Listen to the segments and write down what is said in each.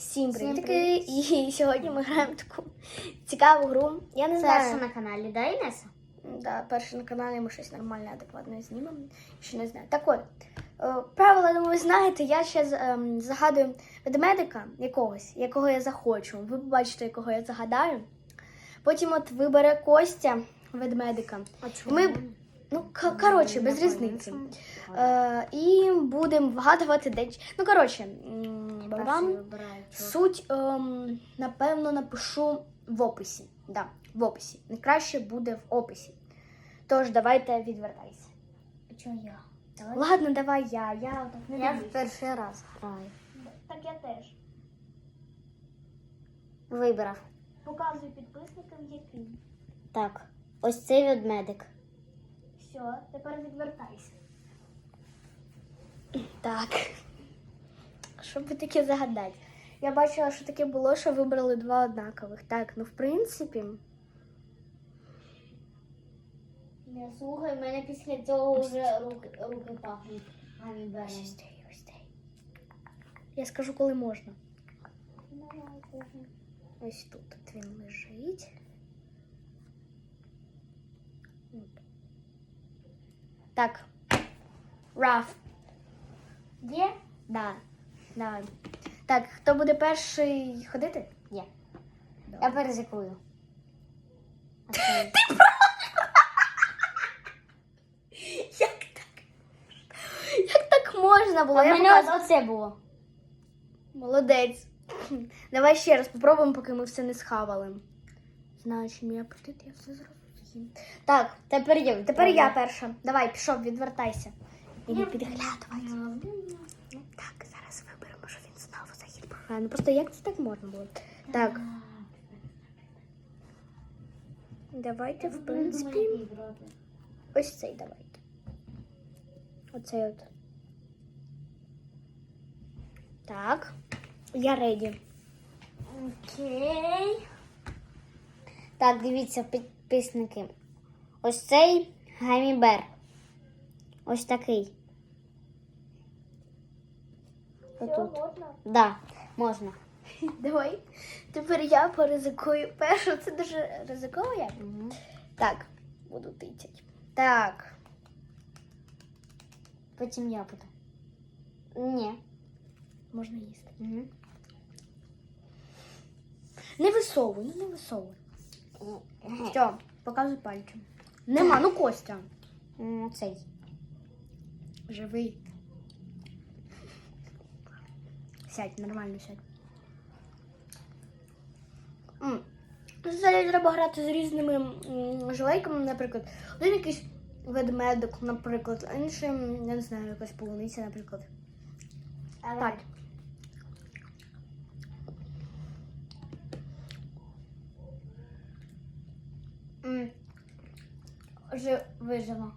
Всім Всім привіт! І сьогодні ми граємо таку цікаву гру. Я не знаю. на каналі, да, Інеса? Да, перше на каналі ми щось нормальне, адекватне знімемо. Ще не знаю. Так от, е, правила, думаю, ви знаєте, я ще ем, загадую ведмедика якогось, якого я захочу. Ви побачите, якого я загадаю. Потім от вибере Костя ведмедика. А Ми, ну, к- коротше, без різниці. Е, і будемо вгадувати де. Ну, коротше, Суть, ем, напевно, напишу в описі. Да, в описі. Найкраще буде в описі. Тож, давайте відвертайся. Чого я? Ладно, давай я. Я так не Я в перший раз граю. Так я теж. Вибрав. Показую підписникам, який. Так, ось цей ведмедик. Все, тепер відвертайся. Так. Що би таке загадати? Я бачила, що таке було, що вибрали два однакових. Так, ну в принципі. Не слухай, в мене після цього вже руки, руки пахнуть. Ось цей, ось цей. Я скажу, коли можна. Ось тут от він лежить. Так. Раф. Є? Да. Давай. Так, хто буде перший ходити? Я. Добре. Я перезикую. А це- Як так? Як так можна було? А Я мене показую. ось оце було. Молодець. Давай ще раз попробуємо, поки ми все не схавали. Знаю, чим я апетит, я все зразу з'їм. Так, Тепер я. тепер я перша. Давай, пішов, відвертайся. Іди підглядувати. Ну, Так, зараз виберемо, що він знову програє. Ну просто як це так можна було? Так, давайте, в принципі, ось цей давайте. Оцей от. Так. Я реді. Окей. Так, дивіться, підписники. Ось цей гамібер. Ось такий. Отут. Да, можна. Давай. Тепер я поризикую першу. Це дуже ризиково я. Угу. Так, буду тицять. Так. Потім я буду. Ні. Можна їсти. Угу. Не висовуй, ну не висовуй. Все, показуй пальцем. Нема, ну Костя. Цей. Живий. Сядь, нормально сядь. М. Взагалі треба грати з різними м, жилейками, наприклад. Один якийсь ведмедик, наприклад, а інший, м, я не знаю, якась полуниця, наприклад. Так. М. Жи... Виживо.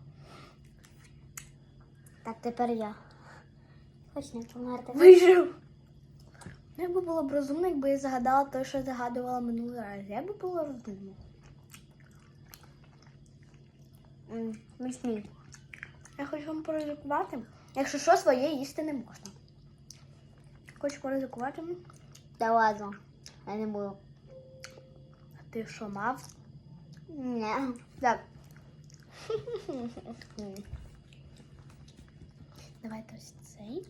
Так, тепер я. Хоч не померти. Вижив. Ну, якби було б розумно, якби я загадала те, що я загадувала минулий раз. Як би було розумно? М, Смачний. Я хочу вам поризикувати. Якщо що, своє їсти не можна. Хочу поризикувати. Та ладно. Я не буду. А ти що мав? Ні. Так. Давайте ось цей.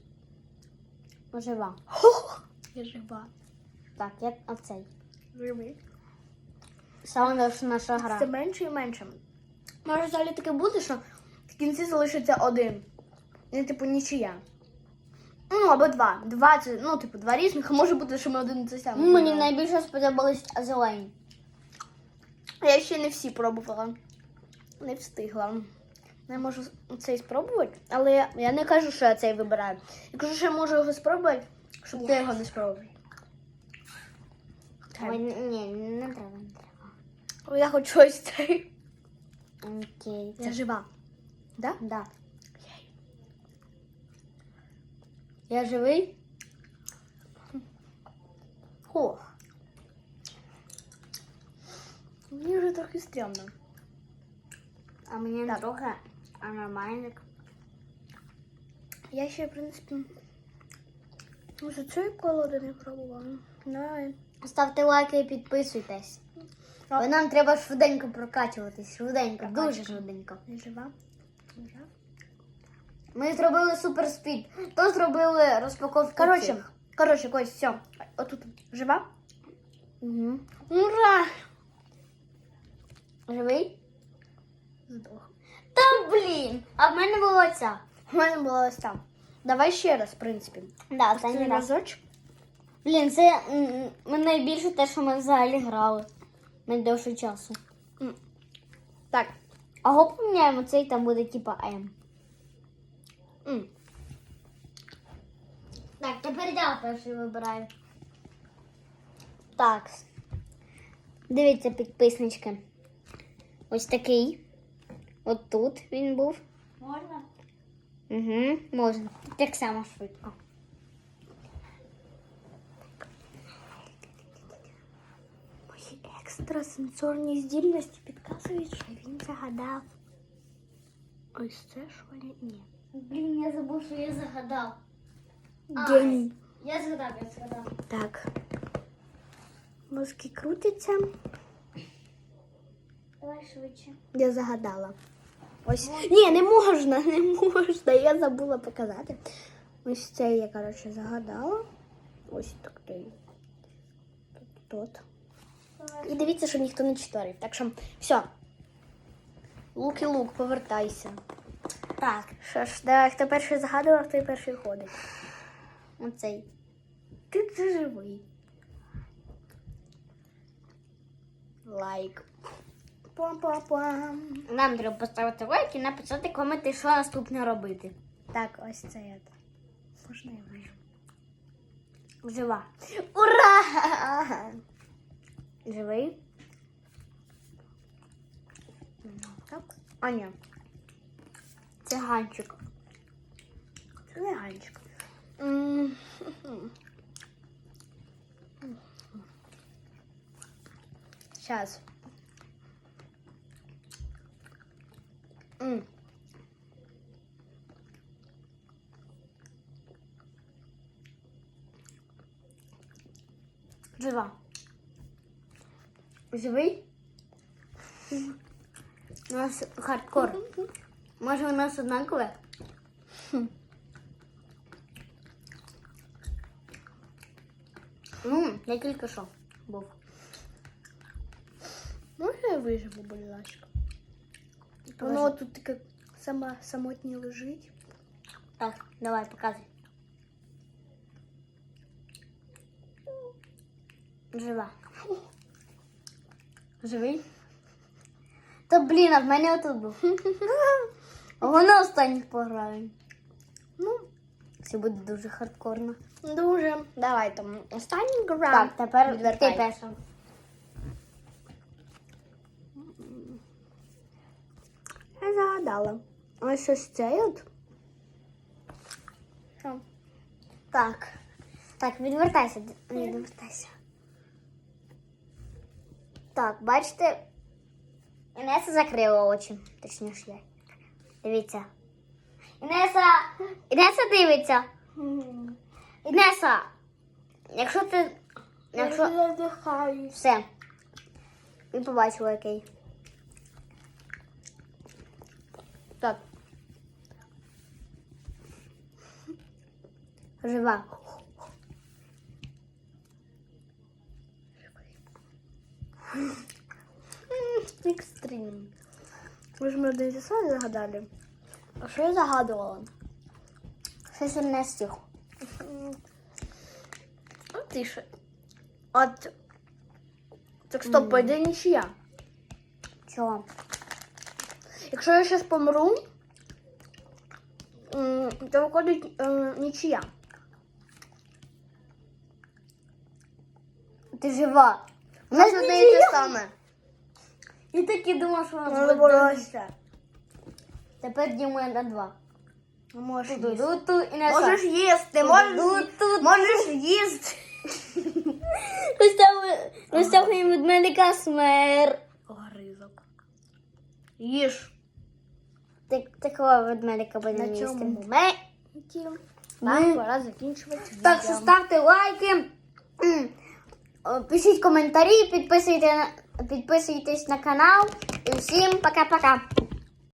Жива. Я жива. Так, я оцей. Живий. Саме наша гра. Це менше і менше. Може взагалі таке буде, що в кінці залишиться один. І типу нічия. Ну, або два. Два це, ну, типу, два різних, а може бути, що ми один і це саме. Мені найбільше сподобались зелені. Я ще не всі пробувала. Не встигла. Я можу цей спробувати, але я, не кажу, що я цей вибираю. Я кажу, що я можу його спробувати, щоб ти його не спробував. Ой, ні, не треба, не треба. Я хочу ось цей. Окей. Я жива. Да? Да. Я живий. О. Мені вже трохи стрьомно. А мені трохи, нормальник. Я ще, в принципі, За цей колоди не пробувала. Давай. Ставте лайки і підписуйтесь. Бо нам треба швиденько прокачуватись. Швиденько, дуже швиденько. Не жива? Жива? Ми зробили суперспід. То зробили розпаковку. Коротше, цих. коротше, Кость, все. Отут жива? Угу. Ура! Живий? Здох. Блін! А в мене була ця. У мене була ось там. Давай ще раз, в принципі. Да, Останній останній раз. разочок. Блін, це м, м, найбільше те, що ми взагалі грали. Найдовше часу. Так. А го поміняємо цей там буде типа М. М. Так, тепер я перший вибираю. Так. Дивіться, підписнички. Ось такий. От тут він був. Можна? Угу, можна. Так само швидко. Мої екстрасенсорні здібності підказують, що він загадав. Ось це вони ні. Блін, я забув, що я загадав. А, Я згадав, я згадав. Так. Мозки крутяться. Давай швидше. Я загадала. Ось. Ні, не можна, не можна. Я забула показати. Ось це я, коротше, загадала. Ось такий. Тут, тут. І дивіться, щоб ніхто не читарив. Так що, все. Лук і лук, повертайся. Так, Що ж, давай, хто перший загадував, той перший ходить. оцей. Ти це живий. Лайк. Пам-пам-пам. Нам треба поставити лайк і написати коменти, що наступне робити. Так, ось це я. Можна я вижу? Жива. Ура! Живий? Так. А, ні. Це ганчик. Це не ганчик. М, Жива. Живий? У нас хардкор. Може, у нас однакове? Ну, я тільки що був. Можна я виживу, будь ласка? Воно тут таке сама самотнє лежить. Так, давай, показуй. Жива. Живий? Та блін, а в мене отут був. А Воно останніх пограю. Ну, Це буде дуже хардкорно. дуже. Давай там останній грам. Так, тепер ти Відвертай. перша. Я загадала. Ось ось цей от. Що? Так. Так, відвертайся. Відвертайся. Так, бачите, Інеса закрила очі. Точніше я. Дивіться. Інеса! Інеса дивиться. Інеса! Якщо ти. Якщо. задихаюсь. Все. Він побачив, який. Так. Жива. Экстрим. Вы же мне дайте сами загадали. А что я загадывала? Щось він не стіг. Ну, тише. От. Так стоп, пойде нічия. Чого? Якщо я зараз помру, то виходить е, нічия. Ти жива. У нас одне і те саме. І так і думав, що вона Надо було ще. Тепер діємо на два. Можеш їсти. Можеш їсти, можеш, їсти. Розтягуємо від медика смер. Огризок. Їж. Так, такого ведмедика На будемо цьому їсти. моменті Нам пора закінчувати. Так що ставте лайки, пишіть коментарі, підписуйте, на- підписуйтесь на канал. І всім пока-пока.